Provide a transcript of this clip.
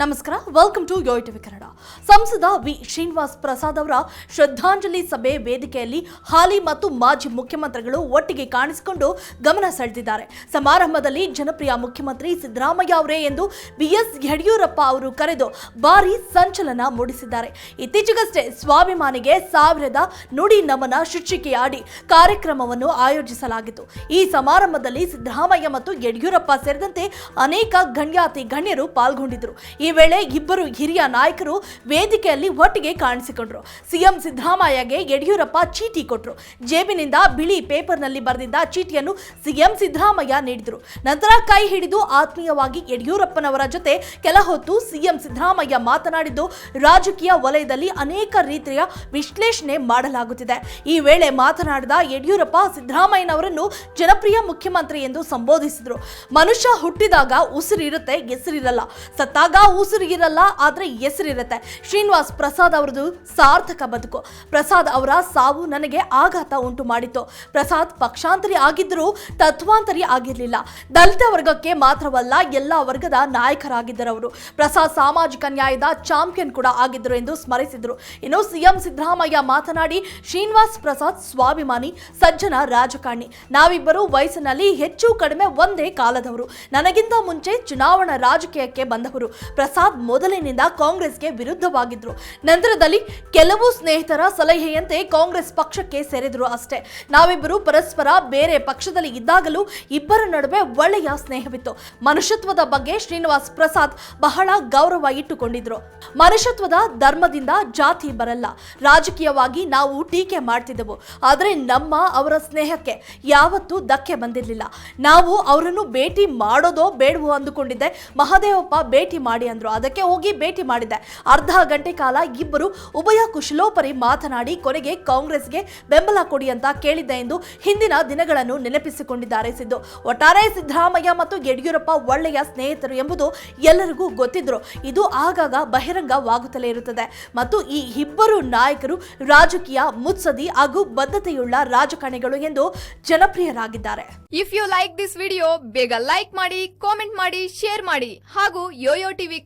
ನಮಸ್ಕಾರ welcome to yo TV Kannada ಸಂಸದ V. Srinivas Prasad ಅವರ ಶ್ರದ್ಧಾಂಜಲಿ ಸಭೆ ವೇದಿಕೆಯಲ್ಲಿ ಹಾಲಿ ಮತ್ತು ಮಾಜಿ ಮುಖ್ಯಮಂತ್ರಿಗಳು ಒಟ್ಟಿಗೆ ಕಾಣಿಸಿಕೊಂಡು ಗಮನ ಸೆಳೆದಿದ್ದಾರೆ. ಸಮಾರಂಭದಲ್ಲಿ ಜನಪ್ರಿಯ ಮುಖ್ಯಮಂತ್ರಿ ಸಿದ್ದರಾಮಯ್ಯ ಅವರೇ ಎಂದು ಬಿಎಸ್ ಯಡಿಯೂರಪ್ಪ ಅವರು ಕರೆದು ಭಾರಿ ಸಂಚಲನ ಮೂಡಿಸಿದ್ದಾರೆ. ಇತ್ತೀಚೆಗಷ್ಟೇ ಸ್ವಾಭಿಮಾನಿಗೆ ಸಾವಿರದ ನುಡಿ ನಮನ ಶೀರ್ಷಿಕೆಯಾಡಿ ಕಾರ್ಯಕ್ರಮವನ್ನು ಆಯೋಜಿಸಲಾಗಿತ್ತು. ಈ ಸಮಾರಂಭದಲ್ಲಿ ಸಿದ್ದರಾಮಯ್ಯ ಮತ್ತು ಯಡಿಯೂರಪ್ಪ ಸೇರಿದಂತೆ ಅನೇಕ ಗಣ್ಯಾತಿ ಗಣ್ಯರು ಪಾಲ್ಗೊಂಡಿದ್ದರು. ವೇಳೆ ಇಬ್ಬರು ಹಿರಿಯ ನಾಯಕರು ವೇದಿಕೆಯಲ್ಲಿ ಒಟ್ಟಿಗೆ ಕಾಣಿಸಿಕೊಂಡ್ರು. ಸಿಎಂ ಸಿದ್ದರಾಮಯ್ಯಗೆ ಯಡಿಯೂರಪ್ಪ ಚೀಟಿ ಕೊಟ್ಟರು ಜೇಬಿನಿಂದ ಬಿಳಿ ಪೇಪರ್ನಲ್ಲಿ ಬರೆದಿದ್ದ ಚೀಟಿಯನ್ನು ಸಿಎಂ ಸಿದ್ದರಾಮಯ್ಯ ನೀಡಿದರು. ನಂತರ ಕೈ ಹಿಡಿದು ಆತ್ಮೀಯವಾಗಿ ಯಡಿಯೂರಪ್ಪನವರ ಜೊತೆ ಕೆಲ ಹೊತ್ತು ಸಿಎಂ ಸಿದ್ದರಾಮಯ್ಯ ಮಾತನಾಡಿದ್ದು, ರಾಜಕೀಯ ವಲಯದಲ್ಲಿ ಅನೇಕ ರೀತಿಯ ವಿಶ್ಲೇಷಣೆ ಮಾಡಲಾಗುತ್ತಿದೆ. ಈ ವೇಳೆ ಮಾತನಾಡಿದ ಯಡಿಯೂರಪ್ಪ ಸಿದ್ದರಾಮಯ್ಯನವರನ್ನು ಜನಪ್ರಿಯ ಮುಖ್ಯಮಂತ್ರಿ ಎಂದು ಸಂಬೋಧಿಸಿದರು. ಮನುಷ್ಯ ಹುಟ್ಟಿದಾಗ ಉಸಿರಿರುತ್ತೆ, ಹೆಸರಿರಲ್ಲ. ಸತ್ತಾಗ ಉಸಿರು ಇರಲ್ಲ ಆದರೆ ಹೆಸರಿರುತ್ತೆ. ಶ್ರೀನಿವಾಸ್ ಪ್ರಸಾದ್ ಅವರದು ಸಾರ್ಥಕ ಬದುಕು. ಪ್ರಸಾದ್ ಅವರ ಸಾವು ನನಗೆ ಆಘಾತ ಉಂಟು ಮಾಡಿತ್ತು. ಪ್ರಸಾದ್ ಪಕ್ಷಾಂತರಿ ಆಗಿದ್ದರೂ ತತ್ವಾಂತರಿ ಆಗಿರಲಿಲ್ಲ. ದಲಿತ ವರ್ಗಕ್ಕೆ ಮಾತ್ರವಲ್ಲ, ಎಲ್ಲ ವರ್ಗದ ನಾಯಕರಾಗಿದ್ದರು ಅವರು ಪ್ರಸಾದ್ ಸಾಮಾಜಿಕ ನ್ಯಾಯದ ಚಾಂಪಿಯನ್ ಕೂಡ ಆಗಿದ್ದರು ಎಂದು ಸ್ಮರಿಸಿದರು. ಇನ್ನು ಸಿಎಂ ಸಿದ್ದರಾಮಯ್ಯ ಮಾತನಾಡಿ, ಶ್ರೀನಿವಾಸ್ ಪ್ರಸಾದ್ ಸ್ವಾಭಿಮಾನಿ, ಸಜ್ಜನ ರಾಜಕಾರಣಿ. ನಾವಿಬ್ಬರು ವಯಸ್ಸಿನಲ್ಲಿ ಹೆಚ್ಚು ಕಡಿಮೆ ಒಂದೇ ಕಾಲದವರು. ನನಗಿಂತ ಮುಂಚೆ ಚುನಾವಣಾ ರಾಜಕೀಯಕ್ಕೆ ಬಂದವರು. ಪ್ರಸಾದ್ ಮೊದಲಿನಿಂದ ಕಾಂಗ್ರೆಸ್ಗೆ ವಿರುದ್ಧವಾಗಿದ್ರು. ನಂತರದಲ್ಲಿ ಕೆಲವು ಸ್ನೇಹಿತರ ಸಲಹೆಯಂತೆ ಕಾಂಗ್ರೆಸ್ ಪಕ್ಷಕ್ಕೆ ಸೇರಿದ್ರು ಅಷ್ಟೇ. ನಾವಿಬ್ಬರು ಪರಸ್ಪರ ಬೇರೆ ಪಕ್ಷದಲ್ಲಿ ಇದ್ದಾಗಲೂ ಇಬ್ಬರ ನಡುವೆ ಒಳ್ಳೆಯ ಸ್ನೇಹವಿತ್ತು. ಮನುಷ್ಯತ್ವದ ಬಗ್ಗೆ ಶ್ರೀನಿವಾಸ್ ಪ್ರಸಾದ್ ಬಹಳ ಗೌರವ ಇಟ್ಟುಕೊಂಡಿದ್ರು. ಮನುಷ್ಯತ್ವದ ಧರ್ಮದಿಂದ ಜಾತಿ ಬರಲ್ಲ. ರಾಜಕೀಯವಾಗಿ ನಾವು ಟೀಕೆ ಮಾಡ್ತಿದ್ದೆವು. ಆದರೆ ನಮ್ಮ ಅವರ ಸ್ನೇಹಕ್ಕೆ ಯಾವತ್ತೂ ಧಕ್ಕೆ ಬಂದಿರಲಿಲ್ಲ. ನಾವು ಅವರನ್ನು ಭೇಟಿ ಮಾಡೋದೋ ಬೇಡವೋ ಅಂದುಕೊಂಡಿದ್ದೆ. ಮಹದೇವಪ್ಪ ಭೇಟಿ ಮಾಡಿ ಅದಕ್ಕೆ ಹೋಗಿ ಭೇಟಿ ಮಾಡಿದ್ದೆ. ಅರ್ಧ ಗಂಟೆ ಕಾಲ ಇಬ್ಬರು ಉಭಯ ಕುಶಲೋಪರಿ ಮಾತನಾಡಿ ಕೊನೆಗೆ ಕಾಂಗ್ರೆಸ್ಗೆ ಬೆಂಬಲ ಕೊಡಿ ಅಂತ ಕೇಳಿದ್ದೆ ಎಂದು ಹಿಂದಿನ ದಿನಗಳನ್ನು ನೆನಪಿಸಿಕೊಂಡಿದ್ದಾರೆ ಸಿದ್ದು. ಒಟ್ಟಾರೆ ಸಿದ್ದರಾಮಯ್ಯ ಮತ್ತು ಯಡಿಯೂರಪ್ಪ ಒಳ್ಳೆಯ ಸ್ನೇಹಿತರು ಎಂಬುದು ಎಲ್ಲರಿಗೂ ಗೊತ್ತಿದ್ರು ಇದು ಆಗಾಗ ಬಹಿರಂಗವಾಗುತ್ತಲೇ ಇರುತ್ತದೆ. ಮತ್ತು ಈ ಇಬ್ಬರು ನಾಯಕರು ರಾಜಕೀಯ ಮುತ್ಸದಿ ಹಾಗೂ ಬದ್ಧತೆಯುಳ್ಳ ರಾಜಕಾರಣಿಗಳು ಎಂದು ಜನಪ್ರಿಯರಾಗಿದ್ದಾರೆ. If you like this video ಬೇಗ ಲೈಕ್ ಮಾಡಿ ಕಾಮೆಂಟ್ ಮಾಡಿ ಶೇರ್ ಮಾಡಿ ಹಾಗೂ ಯೋಯೋ ಟಿವಿ